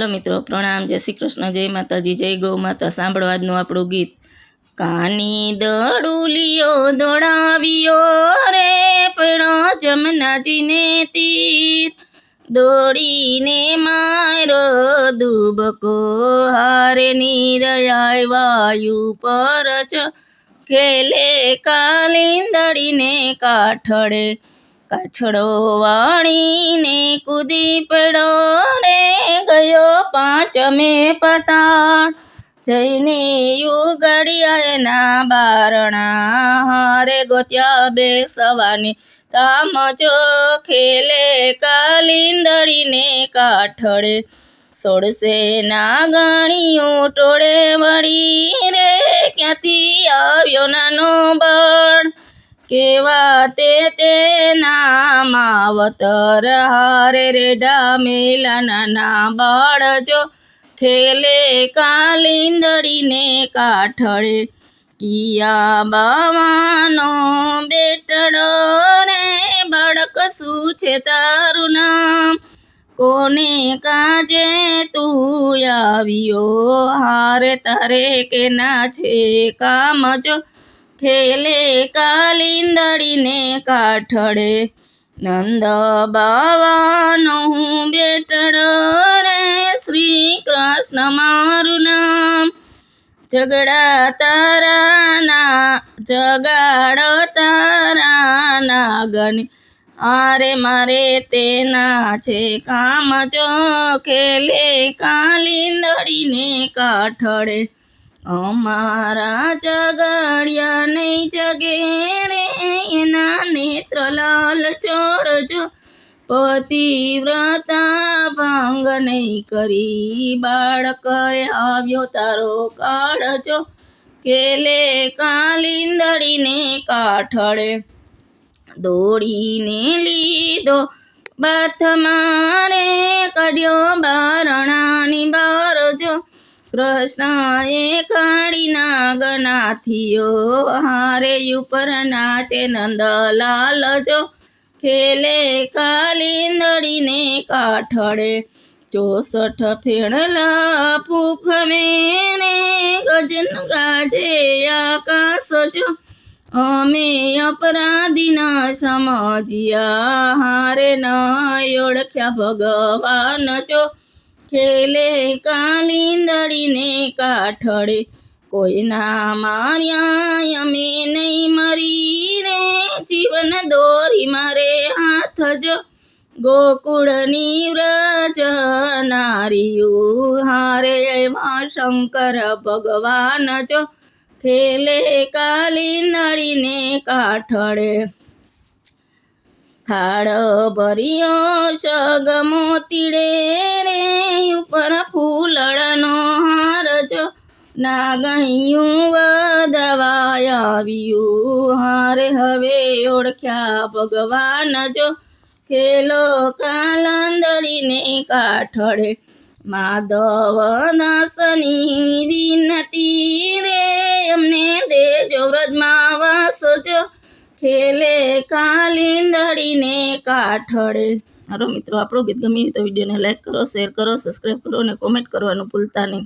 હાલો મિત્રો, પ્રણામ. જય શ્રી કૃષ્ણ, જય માતાજી, જય ગૌ માતા. સાંભળવાનું આપણું ગીત. કાની દડુલિયો દોડાવ્યો રે પણ જમનાજીને તીર. દોડીને મારો દુબકો હારે નિરયાય વાયુ પર ચ ખેલે કાલિંદડીને કાઠડે કાછડો વાણીને કૂદી પડો રે ગયો પાંચમે પતાળ. જઈને યુગડિયાના બારણા હારે ગોત્યા બેસવાની તામ ખેલે કાલિંદડીને કાઠડે. સોળસે ના ગણીયું ટોળે વળી રે, ક્યાંથી આવ્યો નાનો બળ? કેવા તે તેના માવતર હારે રેડા મેલા બાળજો ખેલે કાલિંદડીને કાઠળે. કિયા બાવાનો બેટડો રે બાળક શું છે તારું નામ? કોને કાજે તું આવ્યો? હારે તારે કે ના છે કામ જો? ખેલે કાલિંદડીને કાઠડે. નંદ બાવાનો હું બેટડ રે શ્રી કૃષ્ણ મારું નામ. ઝઘડા તારાના, જગાડો તારા નાગની આરે મારે તેના છે કામ જો ખેલે કાલિંદડીને કાઠડે. અમારા જગડિયા નહીં જગે રે, એના નેત્ર લાલ છોડજો પતિવ્રતા ભંગ નહીં કરી બાળક આવ્યો તારો કાઢજો કેલે કાલિંદડીને કાઠળે દોડીને લીધો બાથમાં રે, કાઢ્યો બારણાની બારજો કૃષ્ણએ કાળીના ગણાથીઓ હારે ઉપર નાચે નંદલાલ જો ખેલે કાલિંદડીને કાઠળે ચોસઠ ફેણલા ફૂફ મેરે ગજન ગાજે આકાશ જો. અમે અપરાધીના સમજ્યા. હારે ન ઓળખ્યા ભગવાન જો. ખેલે કાલિંદડીને કાઠળે. કોઈના માર્યા અમે નહીં મરી રે. જીવન દોરી મારે હાથ જો. ગોકુળની વ્રજ નારીયું હારે એવા શંકર ભગવાન જો. ખેલે કાલિંદડીને કાઠળે. થાળ ભર્યો સગમો તીડે રે, ઉપર ફૂલડાનો હાર જો નાગણિયું વદવાય આવ્યું હારે, હવે ઓળખ્યા ભગવાન જો ખેલો કાલંદડીને કાઠળે માધવ દાસની વિનતી રે, અમને દેજો વ્રજમાં વાસજો. ખેલે કાલિંદડીને કાઠડે હારો મિત્રો, આપણું ગીત ગમ્યું તો વિડીયોને લાઈક કરો શેર કરો સબસ્ક્રાઈબ કરો અને કોમેન્ટ કરવાનું ભૂલતા નહીં.